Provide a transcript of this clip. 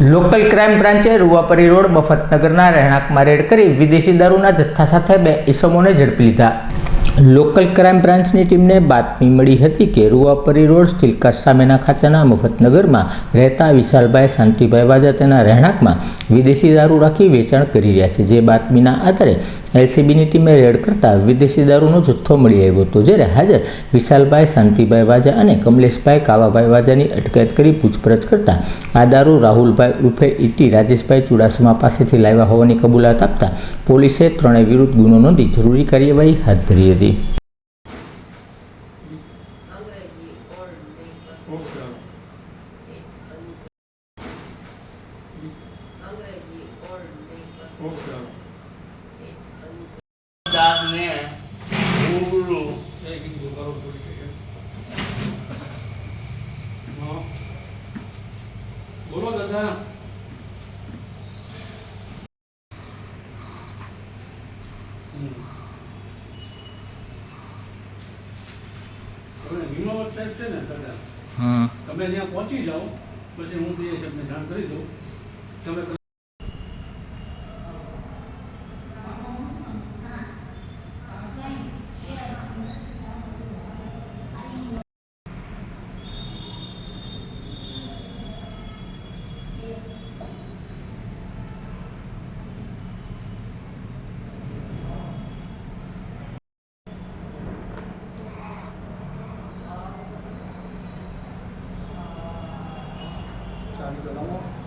Local crime બ્રાન્ચે Ruvapari road મફતનગરના રહેણાંકમાં રેડ કરી વિદેશી દારૂના જથ્થા સાથે બે ઈસમોને ઝડપી લીધા. લોકલ ક્રાઇમ બ્રાન્ચની ટીમને બાતમી મળી હતી કે રૂવાપરી રોડ સ્ટીલકાસ્ટ સામેના ખાંચાના મફતનગરમાં રહેતા વિશાલભાઈ શાંતિભાઈ વાજા તેના રહેણાંકમાં વિદેશી દારૂ રાખી વેચાણ કરી રહ્યા છે. જે બાતમીના આધારે એલસીબીની ટીમે રેડ કરતાં વિદેશી દારૂનો જથ્થો મળી આવ્યો હતો, જ્યારે હાજર વિશાલભાઈ, શાંતિભાઈ વાજા અને કમલેશભાઈ કાવાભાઈ વાજાની અટકાયત કરી પૂછપરછ કરતા આ દારૂ રાહુલભાઈ ઉર્ફે ઇટી રાજેશભાઈ ચુડાસમા પાસેથી લાવ્યા હોવાની કબૂલાત આપતા પોલીસે ત્રણેય વિરુદ્ધ ગુનો નોંધી જરૂરી કાર્યવાહી હાથ ધરી હતી. ઓકે. ઉરું એક ઇંચ પોલીસ સ્ટેશન બોલો દાદા. તમે ત્યાં પહોંચી જાઓ પછી હું પીએ તમને જાણ કરી દઉં. તમે Gracias.